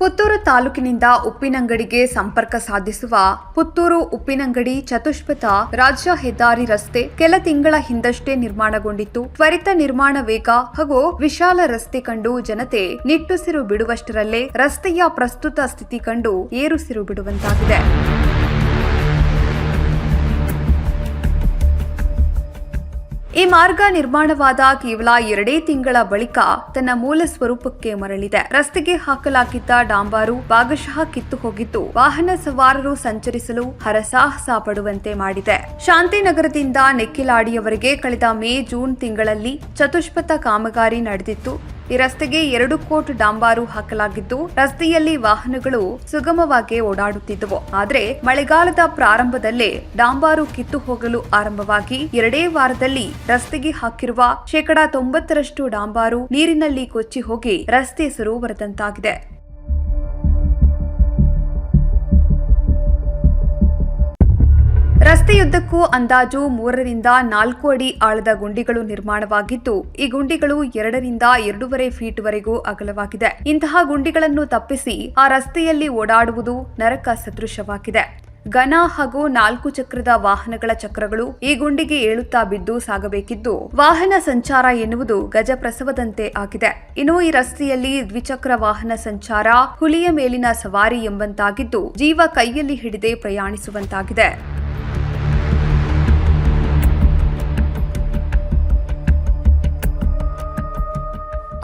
ಪುತ್ತೂರು ತಾಲೂಕಿನಿಂದ ಉಪ್ಪಿನಂಗಡಿಗೆ ಸಂಪರ್ಕ ಸಾಧಿಸುವ ಪುತ್ತೂರು ಉಪ್ಪಿನಂಗಡಿ ಚತುಷ್ಪಥ ರಾಜ್ಯ ಹೆದ್ದಾರಿ ರಸ್ತೆ ಕೆಲ ತಿಂಗಳ ಹಿಂದಷ್ಟೇ ನಿರ್ಮಾಣಗೊಂಡಿತ್ತು. ತ್ವರಿತ ನಿರ್ಮಾಣ ವೇಗ ಹಾಗೂ ವಿಶಾಲ ರಸ್ತೆ ಕಂಡು ಜನತೆ ನಿಟ್ಟುಸಿರು ಬಿಡುವಷ್ಟರಲ್ಲೇ ರಸ್ತೆಯ ಪ್ರಸ್ತುತ ಸ್ಥಿತಿ ಕಂಡು ಏರುಸಿರು ಬಿಡುವಂತಾಗಿದೆ. ಈ ಮಾರ್ಗ ನಿರ್ಮಾಣವಾದ ಕೇವಲ ಎರಡೇ ತಿಂಗಳ ಬಳಿಕ ತನ್ನ ಮೂಲ ಸ್ವರೂಪಕ್ಕೆ ಮರಳಿದೆ. ರಸ್ತೆಗೆ ಹಾಕಲಾಗಿದ್ದ ಡಾಂಬಾರು ಭಾಗಶಃ ಕಿತ್ತು ಹೋಗಿದ್ದು, ವಾಹನ ಸವಾರರು ಸಂಚರಿಸಲು ಹರಸಾಹಸ ಪಡುವಂತೆ ಮಾಡಿದೆ. ಶಾಂತಿನಗರದಿಂದ ನೆಕ್ಕಿಲಾಡಿಯವರೆಗೆ ಕಳೆದ ಮೇ, ಜೂನ್ ತಿಂಗಳಲ್ಲಿ ಚತುಷ್ಪಥ ಕಾಮಗಾರಿ ನಡೆದಿತ್ತು. ಈ ರಸ್ತೆಗೆ ಎರಡು ಕೋಟ್ ಡಾಂಬಾರು ಹಾಕಲಾಗಿದ್ದು, ರಸ್ತೆಯಲ್ಲಿ ವಾಹನಗಳು ಸುಗಮವಾಗಿ ಓಡಾಡುತ್ತಿದ್ದವು. ಆದರೆ, ಮಳೆಗಾಲದ ಪ್ರಾರಂಭದಲ್ಲೇ ಡಾಂಬಾರು ಕಿತ್ತು ಹೋಗಲು ಆರಂಭವಾಗಿ ಎರಡೇ ವಾರದಲ್ಲಿ ರಸ್ತೆಗೆ ಹಾಕಿರುವ ಶೇಕಡಾ ತೊಂಬತ್ತರಷ್ಟು ಡಾಂಬಾರು ನೀರಿನಲ್ಲಿ ಕೊಚ್ಚಿ ಹೋಗಿ ರಸ್ತೆ ಸರೋವರದಂತಾಗಿದೆ ರಸ್ತೆಯುದ್ದಕ್ಕೂ ಅಂದಾಜು ಮೂರರಿಂದ ನಾಲ್ಕು ಅಡಿ ಆಳದ ಗುಂಡಿಗಳು ನಿರ್ಮಾಣವಾಗಿದ್ದು, ಈ ಗುಂಡಿಗಳು ಎರಡರಿಂದ ಎರಡೂವರೆ ಫೀಟ್ ವರೆಗೂ ಅಗಲವಾಗಿದೆ. ಇಂತಹ ಗುಂಡಿಗಳನ್ನು ತಪ್ಪಿಸಿ ಆ ರಸ್ತೆಯಲ್ಲಿ ಓಡಾಡುವುದು ನರಕ ಸದೃಶವಾಗಿದೆ. ಘನ ಹಾಗೂ ನಾಲ್ಕು ಚಕ್ರದ ವಾಹನಗಳ ಚಕ್ರಗಳು ಈ ಗುಂಡಿಗೆ ಏಳುತ್ತಾ ಬಿದ್ದು ಸಾಗಬೇಕಿದ್ದು, ವಾಹನ ಸಂಚಾರ ಎನ್ನುವುದು ಗಜಪ್ರಸವದಂತೆ ಆಗಿದೆ. ಇನ್ನು ಈ ರಸ್ತೆಯಲ್ಲಿ ದ್ವಿಚಕ್ರ ವಾಹನ ಸಂಚಾರ, ಹುಲಿಯ ಮೇಲಿನ ಸವಾರಿ ಎಂಬಂತಾಗಿದ್ದು, ಜೀವ ಕೈಯಲ್ಲಿ ಹಿಡಿದೇ ಪ್ರಯಾಣಿಸುವಂತಾಗಿದೆ.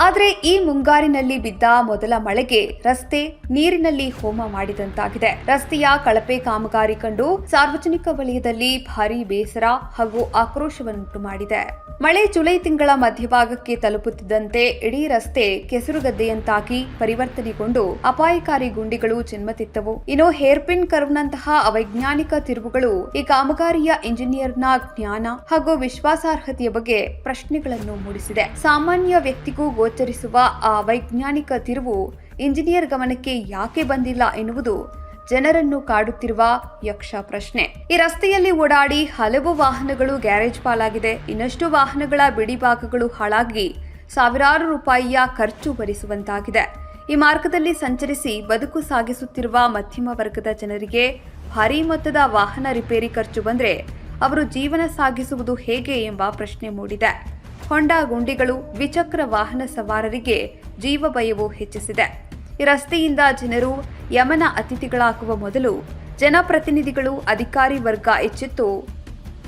ಆದರೆ ಈ ಮುಂಗಾರಿನಲ್ಲಿ ಬಿದ್ದ ಮೊದಲ ಮಳೆಗೆ ರಸ್ತೆ ನೀರಿನಲ್ಲಿ ಹೋಮ ಮಾಡಿದಂತಾಗಿದೆ. ರಸ್ತೆಯ ಕಳಪೆ ಕಾಮಗಾರಿ ಕಂಡು ಸಾರ್ವಜನಿಕ ವಲಯದಲ್ಲಿ ಭಾರಿ ಬೇಸರ ಹಾಗೂ ಆಕ್ರೋಶವನ್ನುಂಟು ಮಾಡಿದೆ ಮಳೆ ಜುಲೈ ತಿಂಗಳ ಮಧ್ಯಭಾಗಕ್ಕೆ ತಲುಪುತ್ತಿದ್ದಂತೆ ಇಡೀ ರಸ್ತೆ ಕೆಸರುಗದ್ದೆಯಂತಾಗಿ ಪರಿವರ್ತನೆಗೊಂಡು ಅಪಾಯಕಾರಿ ಗುಂಡಿಗಳು ಜನ್ಮತಿತ್ತವು ಇನ್ನು ಹೇರ್ಪಿನ್ ಕರ್ವ್ನಂತಹ ಅವೈಜ್ಞಾನಿಕ ತಿರುವುಗಳು ಈ ಕಾಮಗಾರಿಯ ಇಂಜಿನಿಯರ್ನ ಜ್ಞಾನ ಹಾಗೂ ವಿಶ್ವಾಸಾರ್ಹತೆಯ ಬಗ್ಗೆ ಪ್ರಶ್ನೆಗಳನ್ನು ಮೂಡಿಸಿದೆ. ಸಾಮಾನ್ಯ ವ್ಯಕ್ತಿಗೂ ಗೋಚರಿಸುವ ಆ ಅವೈಜ್ಞಾನಿಕ ತಿರುವು ಇಂಜಿನಿಯರ್ ಗಮನಕ್ಕೆ ಯಾಕೆ ಬಂದಿಲ್ಲ ಎನ್ನುವುದು ಜನರನ್ನು ಕಾಡುತ್ತಿರುವ ಯಕ್ಷ ಪ್ರಶ್ನೆ. ಈ ರಸ್ತೆಯಲ್ಲಿ ಓಡಾಡಿ ಹಲವು ವಾಹನಗಳು ಗ್ಯಾರೇಜ್ ಪಾಲಾಗಿದೆ. ಇನ್ನಷ್ಟು ವಾಹನಗಳ ಬಿಡಿ ಭಾಗಗಳು ಹಾಳಾಗಿ ಸಾವಿರಾರು ರೂಪಾಯಿಯ ಖರ್ಚು ಭರಿಸುವಂತಾಗಿದೆ. ಈ ಮಾರ್ಗದಲ್ಲಿ ಸಂಚರಿಸಿ ಬದುಕು ಸಾಗಿಸುತ್ತಿರುವ ಮಧ್ಯಮ ವರ್ಗದ ಜನರಿಗೆ ಭಾರೀ ಮೊತ್ತದ ವಾಹನ ರಿಪೇರಿ ಖರ್ಚು ಬಂದರೆ ಅವರು ಜೀವನ ಸಾಗಿಸುವುದು ಹೇಗೆ ಎಂಬ ಪ್ರಶ್ನೆ ಮೂಡಿದೆ. ಹೊಂಡಾ ಗುಂಡಿಗಳು ದ್ವಿಚಕ್ರ ವಾಹನ ಸವಾರರಿಗೆ ಜೀವ ಭಯವು ಹೆಚ್ಚಿಸಿದೆ. ಈ ರಸ್ತೆಯಿಂದ ಜನರು ಯಮನ ಅತಿಥಿಗಳಾಗುವ ಮೊದಲು ಜನಪ್ರತಿನಿಧಿಗಳು ಅಧಿಕಾರಿ ವರ್ಗ ಎಚ್ಚೆತ್ತು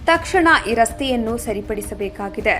ತಕ್ಷಣ ಈ ರಸ್ತೆಯನ್ನು ಸರಿಪಡಿಸಬೇಕಾಗಿದೆ.